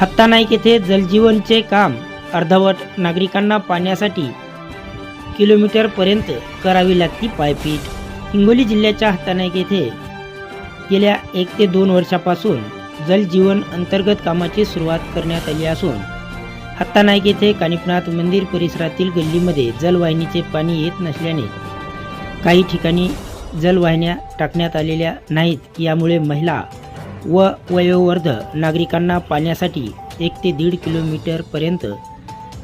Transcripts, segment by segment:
हत्ता नाईक येथे जलजीवनचे काम. अर्धवट नागरिकांना पाण्यासाठी किलोमीटरपर्यंत करावी लागती पायपीट. हिंगोली जिल्ह्याच्या हत्तानाईक येथे गेल्या एक ते दोन वर्षापासून जलजीवन अंतर्गत कामाची सुरुवात करण्यात आली असून हत्तानाईक येथे कानिपनाथ मंदिर परिसरातील गल्लीमध्ये जलवाहिनीचे पाणी येत नसल्याने काही ठिकाणी जलवाहिन्या टाकण्यात आलेल्या नाहीत. यामुळे महिला व वयोवर्ध नागरिकांना पाण्यासाठी एक ते दीड किलोमीटरपर्यंत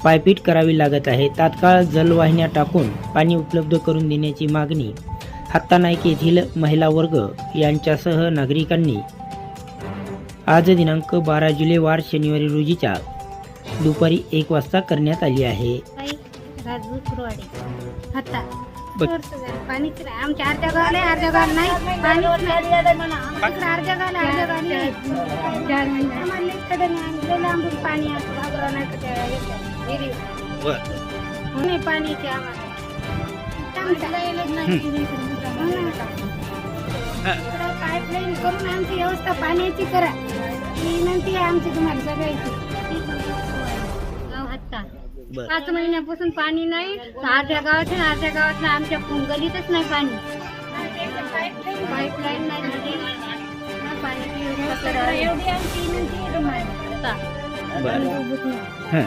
पायपीट करावी लागत आहे. तात्काळ जलवाहिन्या टाकून पाणी उपलब्ध करून देण्याची मागणी हत्तानायक येथील महिला वर्ग यांच्यासह नागरिकांनी आज दिनांक बारा जुलै वार शनिवारी रोजीच्या दुपारी एक वाजता करण्यात आली आहे. आमच्या अर्ध्या गावाला आहे, अर्ध्या गावाला नाही. इकडं अर्ध्या गावाला अर्ध्या गावाला नाही. चार महिने. आम्हाला इकडे नाही. आम्ही लय लांबून पाणी असं घाबरा नाही तर त्या नाही. पाणीचे आम्हाला पाईपलाईन करून आमची व्यवस्था पाण्याची करा. विनंती आहे आमची तुम्हाला सगळ्याची. हत्ता पाच महिन्यापासून पाणी नाही अर्ध्या गावात आहे, अर्ध्या गावात नाही. आमच्या गलीतच नाही पाणी. पाईपलाईन नाही झाली. ना पाण्याची व्यवस्था करावी. हत्ता. हां.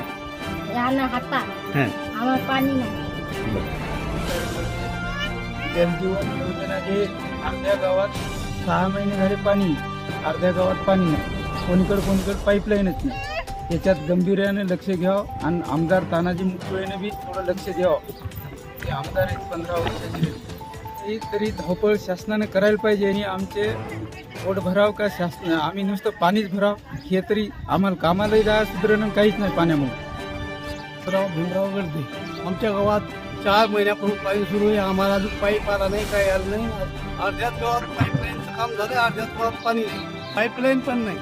यानं हत्ता हां. आम्हाला पाणी नाही. जलजीवन योजना जे अर्ध्या गावात सहा महिने झाले पाणी अर्ध्या गावात पाणी नाही. कोणीकडे कोणीकडे पाईपलाईनच नाही. याच्यात गंभीर्याने लक्ष घ्यावं आणि आमदार तानाजी मुटकुळेने बी थोडं लक्ष द्यावं. ते आमदार आहेत पंधरा वर्षाचे. ते तरी धावपळ शासनाने करायला पाहिजे आणि आमचे पोट भराव का शासन आम्ही नुसतं पाणीच भराव. हे तरी आम्हाला कामालाही जायला सुधारणं काहीच नाही पाण्यामुळे. राव भीमराव गर्दे आमच्या गावात चार महिन्यापूर्वी पाणी सुरू आहे. आम्हाला अजून पाईप आला नाही काय आलं नाही. अर्ध्याच गावात पाईपलाईनचं काम झालं अर्ध्याच गावात पाणी नाही. पाईपलाईन पण नाही.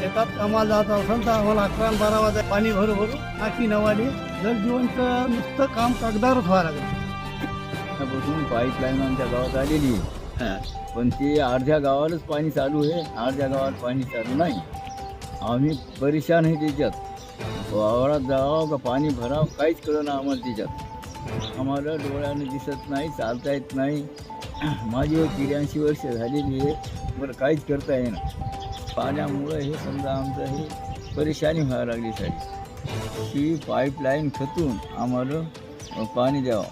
शेतात कामाला जात असेल तर आम्हाला अकरा बारा वाजता पाणी भरू भरू टाकी नवाली. जलजीवनचं नुसतं काम कागदावरच व्हावं लागेल. पासून पाईपलाईन आमच्या गावात आलेली आहे. पण ते अर्ध्या गावालाच पाणी चालू आहे. अर्ध्या गावात पाणी चालू नाही. आम्ही परेशान आहे त्याच्यात. वावरात जावं का पाणी भरावं काहीच कळलं आम्हाला त्याच्यात. आम्हाला डोळ्याने दिसत नाही चालता येत नाही. माझी त्र्याऐंशी वर्ष झालेली आहे. बरं काहीच करता येईना. पाण्यामुळं हे समजा आमचं हे परेशानी व्हायला लागली साहेब. ही पाईपलाईन खतून आम्हाला पाणी द्यावं.